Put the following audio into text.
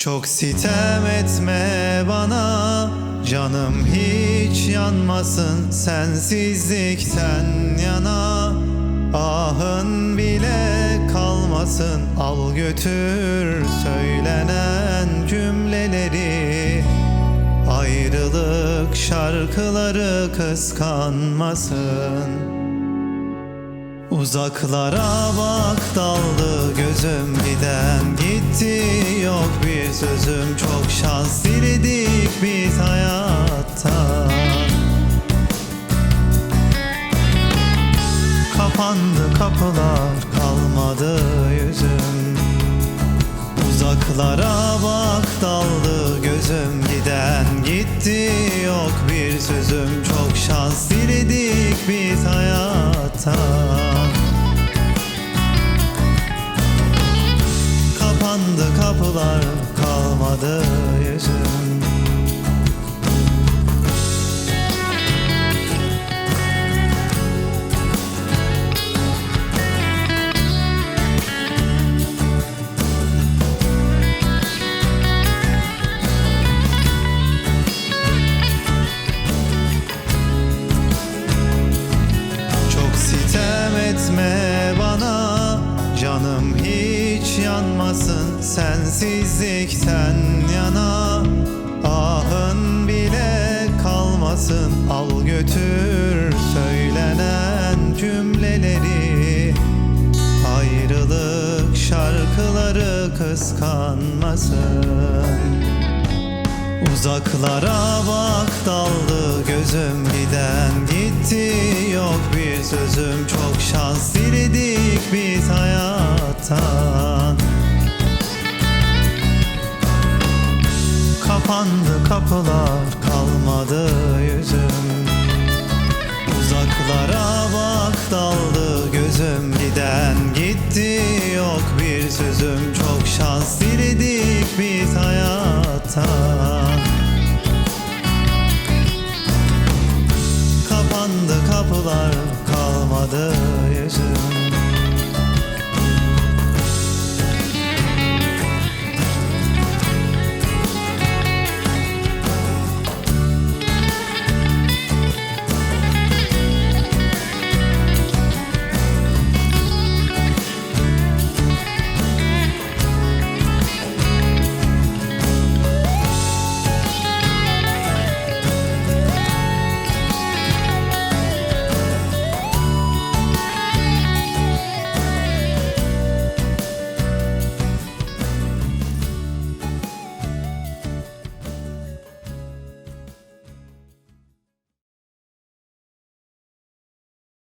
Çok sitem etme bana Canım hiç yanmasın Sensizlikten yana. Ahın bile kalmasın Al götür söylenen cümleleri. Ayrılık şarkıları kıskanmasın. Uzaklara bak daldı gözüm giden gitti bir sözüm çok şans diledik biz hayatta. Kapandı kapılar kalmadı yüzüm. Uzaklara bak daldı gözüm. Giden gitti yok bir sözüm. Çok şans diledik biz hayatta Kapandı kapılar kalmadı yüzüm yanmasın Sensizlikten yana. Ahın bile kalmasın. Al götür söylenen cümleleri. Ayrılık şarkıları kıskanmasın. Uzaklara bak daldı gözüm giden gitti. Yok bir sözüm çok şans diledik biz hayattan Kapandı kapılar kalmadı yüzüm. Uzaklara bak daldı gözüm. Giden gitti yok bir sözüm. Çok şans diledik biz hayattan Kapandı kapılar kalmadı yüzüm